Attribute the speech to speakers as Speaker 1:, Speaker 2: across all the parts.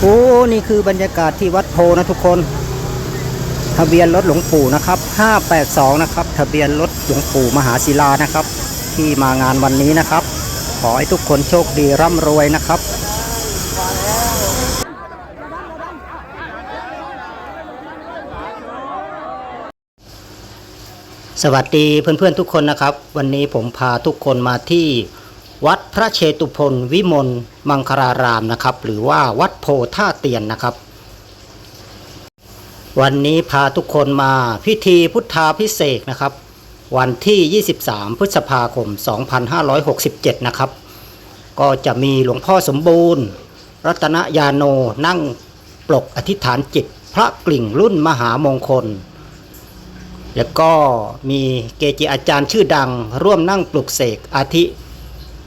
Speaker 1: โอ้ นี่คือบรรยากาศที่วัดโพนะทุกคน ทะเบียนรถหลวงปู่นะครับ 582 นะครับ ทะเบียนรถหลวงปู่มหาศิลานะครับ ที่มางานวันนี้นะครับ ขอให้ทุกคนโชคดีร่ำรวยนะครับสวัสดีเพื่อนๆทุกคนนะครับ วันนี้ผมพาทุกคนมาที่ วัดพระเชตุพนวิมลมังคลารามนะครับ หรือว่าวัดโพท่าเตียนนะครับ วันนี้พาทุกคนมาพิธีพุทธาพิเศษนะครับ วันที่ 23 พฤษภาคม 2567 นะครับ ก็จะมีหลวงพ่อสมบูรณ์ รัตนยาโนนั่งปลกอธิษฐานจิตพระกลิ่งรุ่นมหามงคล แล้วก็มีเกจิอาจารย์ชื่อดัง ร่วมนั่งปลุกเสกอาทิ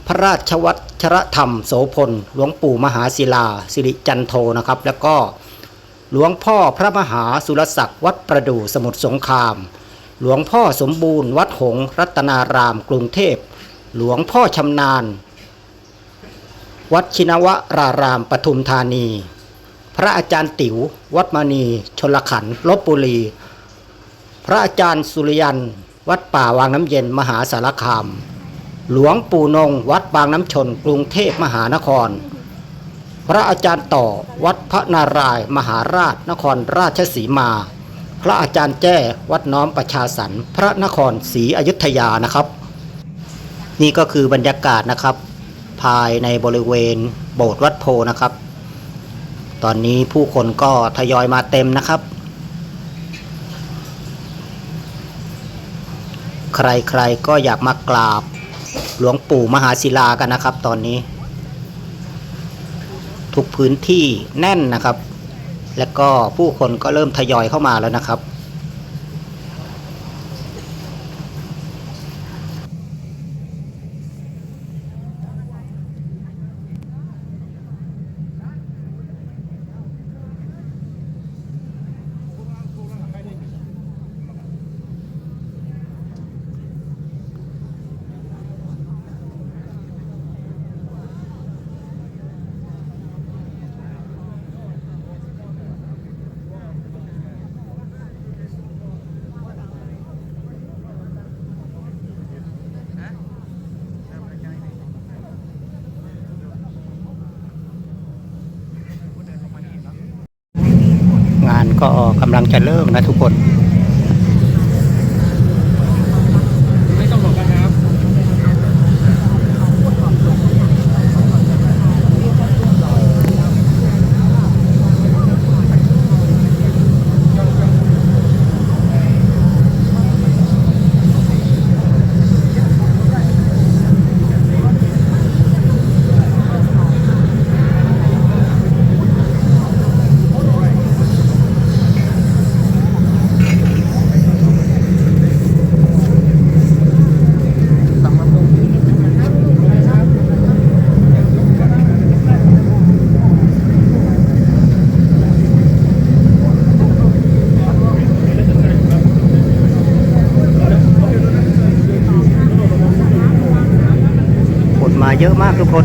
Speaker 1: พระราชวัชรธรรมโสพลหลวงปู่มหาศิลา สิริจันโทนะครับ แล้วก็หลวงพ่อพระมหาสุรศักดิ์วัดประดู่สมุทรสงคราม หลวงพ่อสมบูรณ์วัดหงรัตนารามกรุงเทพ หลวงพ่อชำนาญ วัดชินวรารามปทุมธานี พระอาจารย์ติ๋ว วัดมณีชนลขันธ์ลบบุรี พระอาจารย์สุริยัน วัดป่าวางน้ำเย็นมหาสารคาม หลวงปู่นง วัดบางน้ำชน กรุงเทพมหานคร พระอาจารย์ต่อวัดพระนารายณ์มหาราชนครราชสีมา พระอาจารย์แจ้วัดน้อมประชาสรรค์พระนครศรีอยุธยานะครับ นี่ก็คือบรรยากาศนะครับ ภายในบริเวณโบสถ์วัดโพนะครับ ตอนนี้ผู้คนก็ทยอยมาเต็มนะครับ ใครๆก็อยากมากราบ หลวงปู่มหาศิลากันนะครับ ตอนนี้ ทุกพื้นที่แน่นนะครับ แล้วก็ผู้คนก็เริ่มทยอยเข้ามาแล้วนะครับ ก็กำลังจะเริ่มนะทุกคน
Speaker 2: ไม่ต้องบอกกันนะครับ
Speaker 1: คนมา เยอะมากทุกคน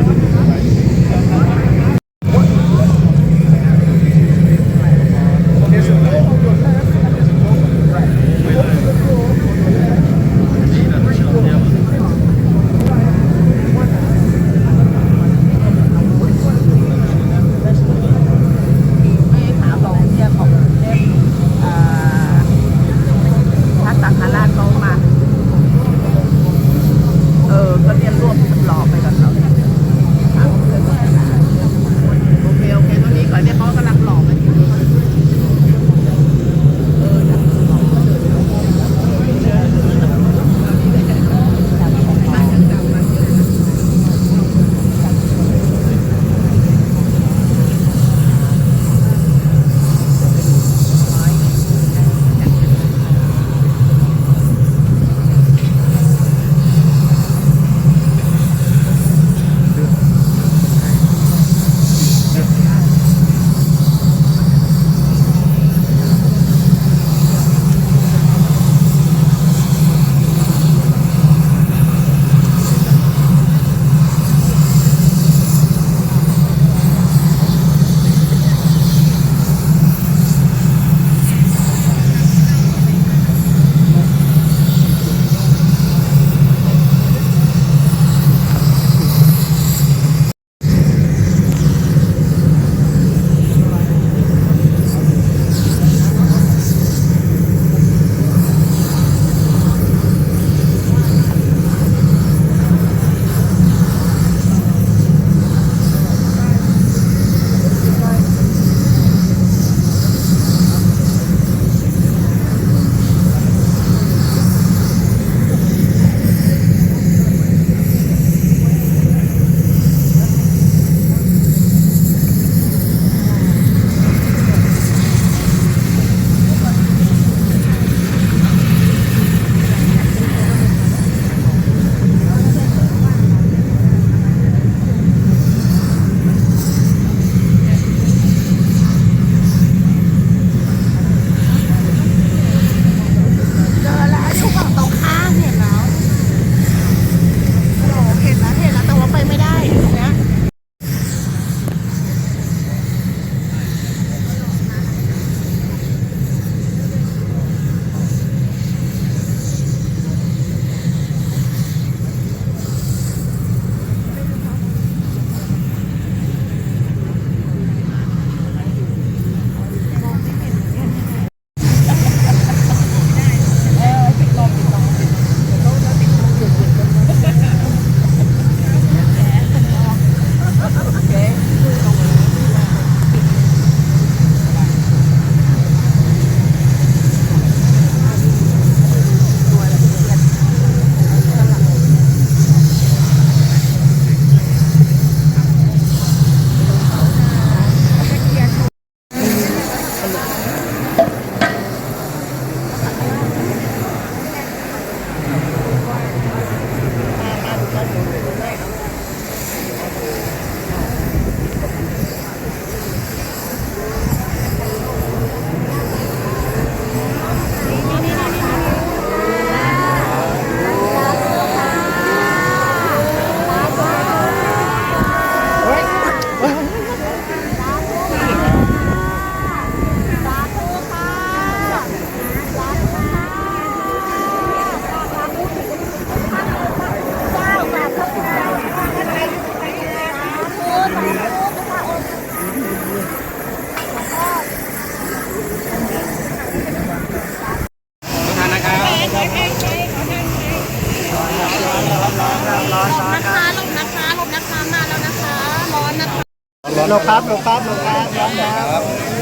Speaker 3: ลครับโล
Speaker 4: ครับโลครับครับ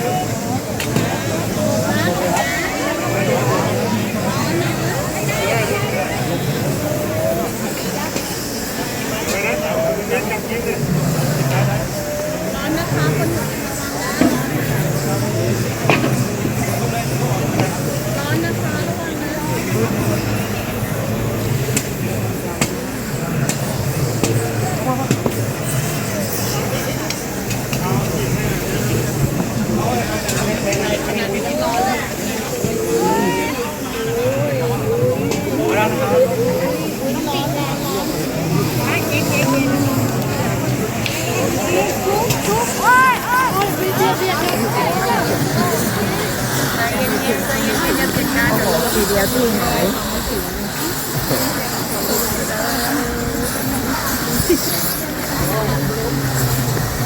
Speaker 4: นครับ
Speaker 3: ทีเดียวที่หาย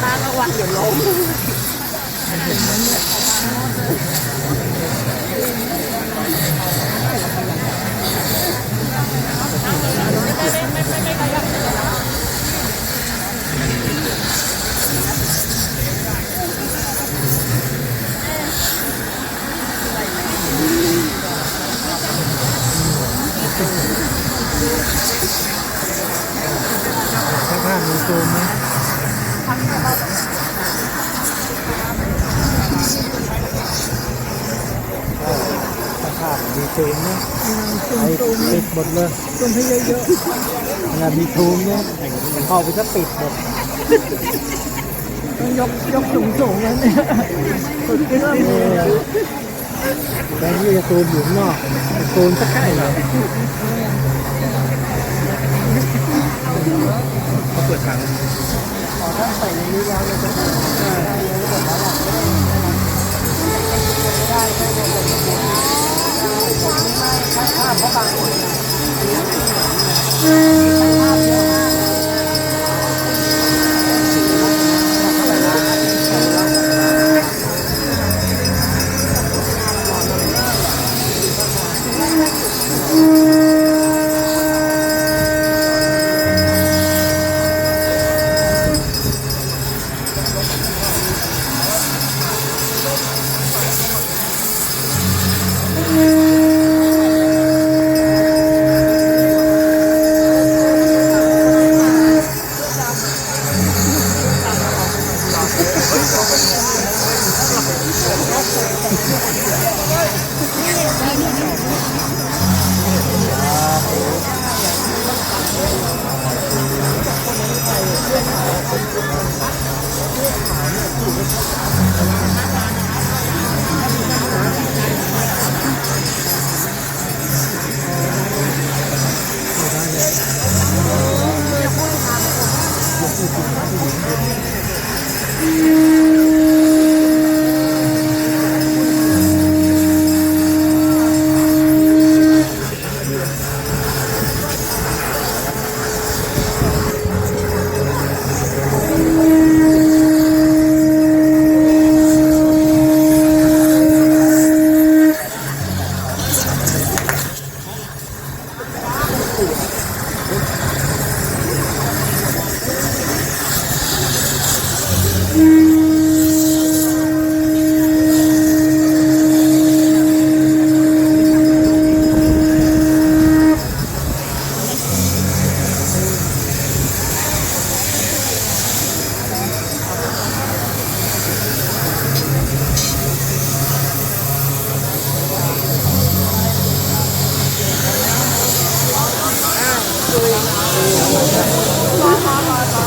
Speaker 3: ตาระวังเดี๋ยวล้ม
Speaker 4: ข้างหน้ามีซูมไหมภาพมีซูมนะไอ้ปิดหมดเลย
Speaker 3: ซูมให้เยอะ
Speaker 4: งานมีซูมเนี่ยเข้าไปก็ปิดหมด
Speaker 3: ๆต้องยกยกสูงสูงๆนั้นเนี่ยสุดขึ้นมา
Speaker 4: เออแทนที่จะซูมอยู่ข้างนอกซูมสักใกล้เลย เขาเปิดทาง
Speaker 3: ขอถ้าใส่ในนี้แล้วเราจะได้ถ้าภาพเขาบางคน
Speaker 5: รั Thank you.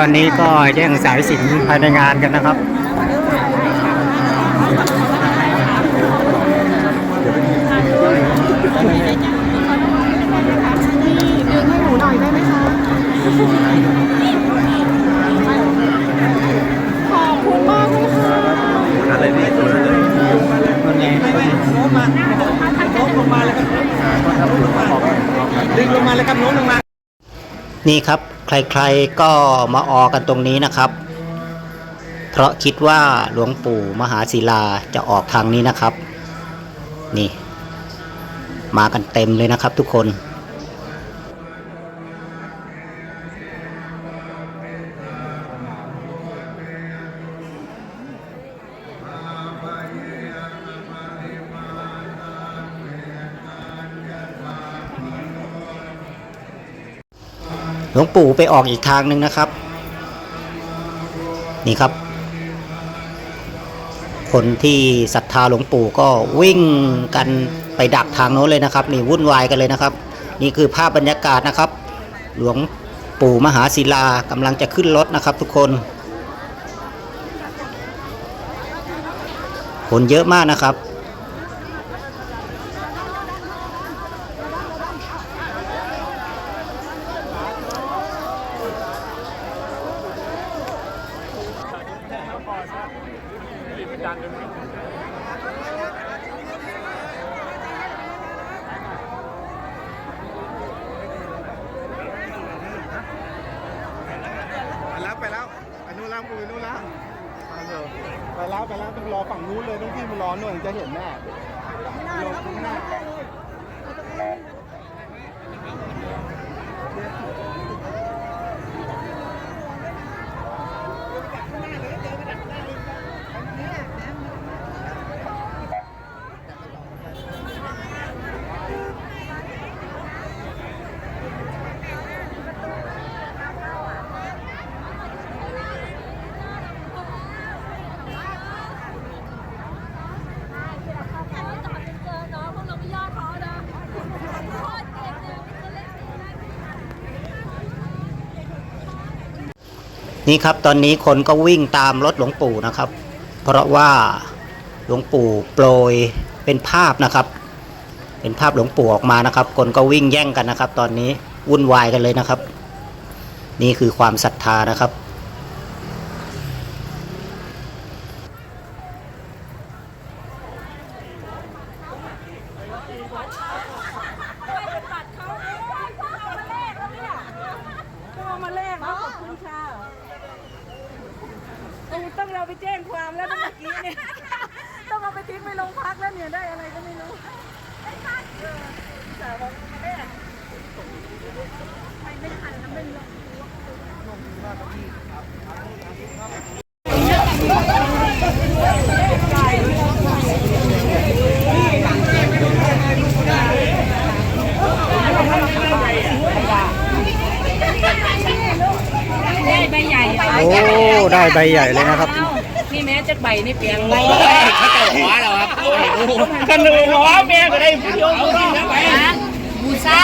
Speaker 1: ตอนนี้ก็แย่งสายสินภายในงานกันนะครับ
Speaker 2: ดึงลงมาเลยครับโน้มลงมา
Speaker 1: นี่ครับ ใครๆก็มาออกันตรงนี้นะครับ เพราะคิดว่าหลวงปู่มหาศิลาจะออกทางนี้นะครับ นี่ มากันเต็มเลยนะครับทุกคน ลวงปู่ไปออกอีกทางหนึ่งนะครับ นี่ครับ คนที่ศรัทธาหลวงปู่ก็วิ่งกันไปดักทางโน้นเลยนะครับ นี่วุ่นวายกันเลยนะครับ นี่คือภาพบรรยากาศนะครับ หลวงปู่มหาศิลากำลังจะขึ้นรถนะครับ ทุกคน คนเยอะมากนะครับ
Speaker 2: ไปแล้วไปแล้วไปนู่นแล้วมือนู่นแล้วไปแล้วไปแล้วต้องรอฝั่งนู้นเลยต้องที่มันร้อนหน่อยถึงจะเห็นแน่รอข้างหน้า
Speaker 6: เจอน้องพวกเราไม่ย่อท้อนะโคตรเก่งเลยตัวเล็กสีนั้น
Speaker 1: นี่ครับตอนนี้คนก็วิ่งตามรถหลวงปู่นะครับ เพราะว่าหลวงปู่โปรยเป็นภาพนะครับ เป็นภาพหลวงปู่ออกมานะครับ คนก็วิ่งแย่งกันนะครับ ตอนนี้วุ่นวายกันเลยนะครับ นี่คือความศรัทธานะครับ
Speaker 7: ต้องเอามาแลกนะขอบคุณค่ะต้องต้องเราไปแจ้งความแล้วเมื่อกี้เนี่ย ต้องเอาไปทิ้งไปโรงพักแล้วเนี่ยได้อะไรก็ไม่รู้เออสาวบอกมาแลกไปไม่ทันนะไม่ลง ได้ใบใหญ่
Speaker 1: โอ้ ได้ ใบใหญ่เลยนะครับ
Speaker 7: นี่แม้จะใบนี่เปลี่ยนใบ
Speaker 2: กันเลยร้อนแม่ก็ได้ผู้เดียว
Speaker 7: บูซ่า